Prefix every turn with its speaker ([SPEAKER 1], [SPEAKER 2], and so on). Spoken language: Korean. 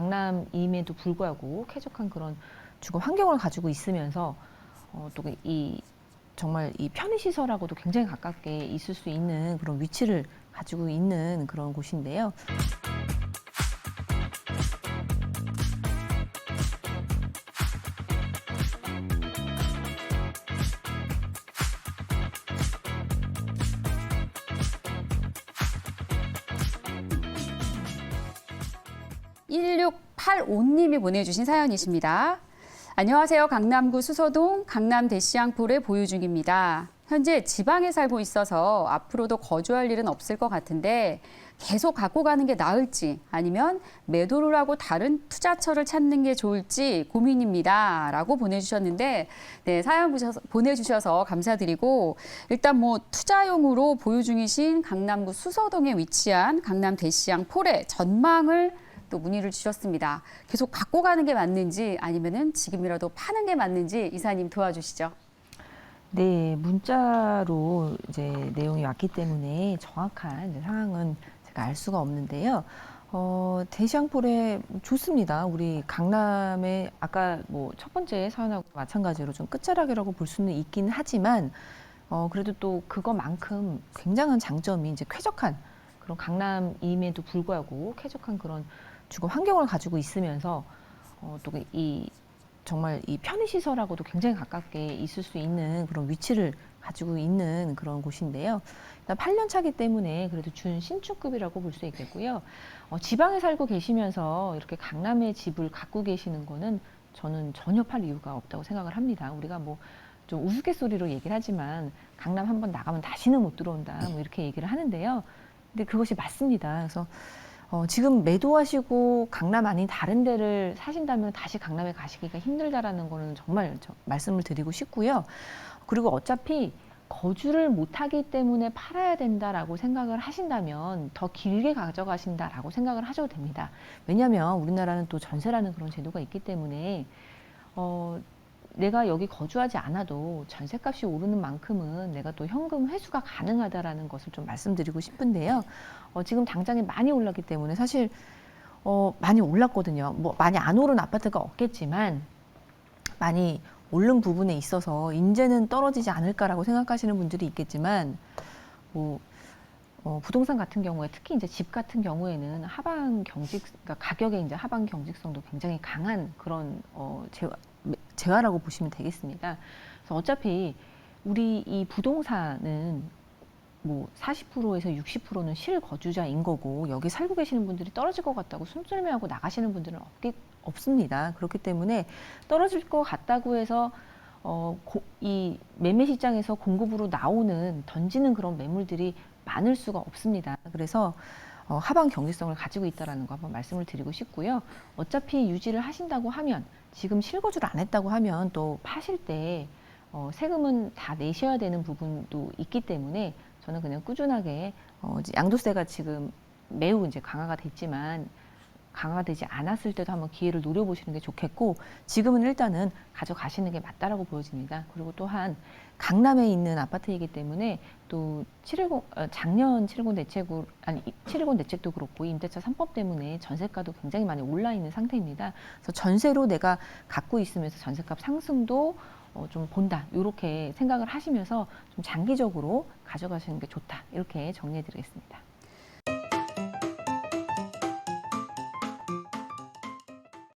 [SPEAKER 1] 강남임에도 불구하고 쾌적한 그런 주거 환경을 가지고 있으면서 어, 또이 정말 이 편의시설하고도 굉장히 가깝게 있을 수 있는 그런 위치를 가지고 있는 그런 곳인데요.
[SPEAKER 2] 일6 8 5님이 보내주신 사연이십니다. 안녕하세요. 강남구 수서동 강남 대시양폴에 보유 중입니다. 현재 지방에 살고 있어서 앞으로도 거주할 일은 없을 것 같은데 계속 갖고 가는 게 나을지 아니면 매도를 하고 다른 투자처를 찾는 게 좋을지 고민입니다. 라고 보내주셨는데 네, 사연 보내주셔서 감사드리고 일단 뭐 투자용으로 보유 중이신 강남구 수서동에 위치한 강남 대시양 폴의 전망을 또 문의를 주셨습니다. 계속 갖고 가는 게 맞는지 아니면은 지금이라도 파는 게 맞는지 이사님 도와주시죠.
[SPEAKER 1] 네, 문자로 이제 내용이 왔기 때문에 정확한 상황은 제가 알 수가 없는데요. 어, 대시양폴에 좋습니다. 우리 강남에 아까 뭐 첫 번째 사연하고 마찬가지로 좀 끝자락이라고 볼 수는 있긴 하지만 어, 그래도 또 그거만큼 굉장한 장점이 이제 쾌적한 그런 강남임에도 불구하고 쾌적한 그런 주거 환경을 가지고 있으면서 어, 또이 정말 이 편의시설하고도 굉장히 가깝게 있을 수 있는 그런 위치를 가지고 있는 그런 곳인데요. 일단 8년 차기 때문에 그래도 준 신축급이라고 볼 수 있겠고요. 어, 지방에 살고 계시면서 이렇게 강남에 집을 갖고 계시는 거는 저는 전혀 팔 이유가 없다고 생각을 합니다. 우리가 뭐 좀 우스갯소리로 얘기를 하지만 강남 한번 나가면 다시는 못 들어온다 뭐 이렇게 얘기를 하는데요. 근데 그것이 맞습니다. 그래서 어, 지금 매도하시고 강남 아닌 다른 데를 사신다면 다시 강남에 가시기가 힘들다라는 거는 정말 저- 말씀을 드리고 싶고요. 그리고 어차피 거주를 못하기 때문에 팔아야 된다라고 생각을 하신다면 더 길게 가져가신다라고 생각을 하셔도 됩니다. 왜냐하면 우리나라는 또 전세라는 그런 제도가 있기 때문에 어, 내가 여기 거주하지 않아도 전세값이 오르는 만큼은 내가 또 현금 회수가 가능하다라는 것을 좀 말씀드리고 싶은데요. 어, 지금 당장에 많이 올랐기 때문에 사실 어, 많이 올랐거든요. 뭐 많이 안 오른 아파트가 없겠지만 많이 오른 부분에 있어서 이제는 떨어지지 않을까라고 생각하시는 분들이 있겠지만 뭐 어, 부동산 같은 경우에 특히 이제 집 같은 경우에는 하방 경직 그러니까 가격의 이제 하방 경직성도 굉장히 강한 그런 어, 재화, 재화라고 보시면 되겠습니다. 그래서 어차피 우리 이 부동산은 뭐 40%에서 60%는 실거주자인 거고 여기 살고 계시는 분들이 떨어질 것 같다고 숨줄매하고 나가시는 분들은 없기, 없습니다. 그렇기 때문에 떨어질 것 같다고 해서 어, 고, 이 매매 시장에서 공급으로 나오는 던지는 그런 매물들이 많을 수가 없습니다. 그래서 어, 하방 경직성을 가지고 있다라는 거 한번 말씀을 드리고 싶고요. 어차피 유지를 하신다고 하면 지금 실거주를 안 했다고 하면 또 파실 때 어, 세금은 다 내셔야 되는 부분도 있기 때문에 저는 그냥 꾸준하게 어, 양도세가 지금 매우 이제 강화가 됐지만 강화되지 않았을 때도 한번 기회를 노려보시는 게 좋겠고 지금은 일단은 가져가시는 게 맞다라고 보여집니다. 그리고 또한 강남에 있는 아파트이기 때문에 또 710 어, 작년 710 대책으로 아니 710 대책도 그렇고 임대차 3법 때문에 전세가도 굉장히 많이 올라 있는 상태입니다. 그래서 전세로 내가 갖고 있으면서 전세값 상승도 어, 좀 본다 이렇게 생각을 하시면서 좀 장기적으로 가져가시는 게 좋다 이렇게 정리해 드리겠습니다.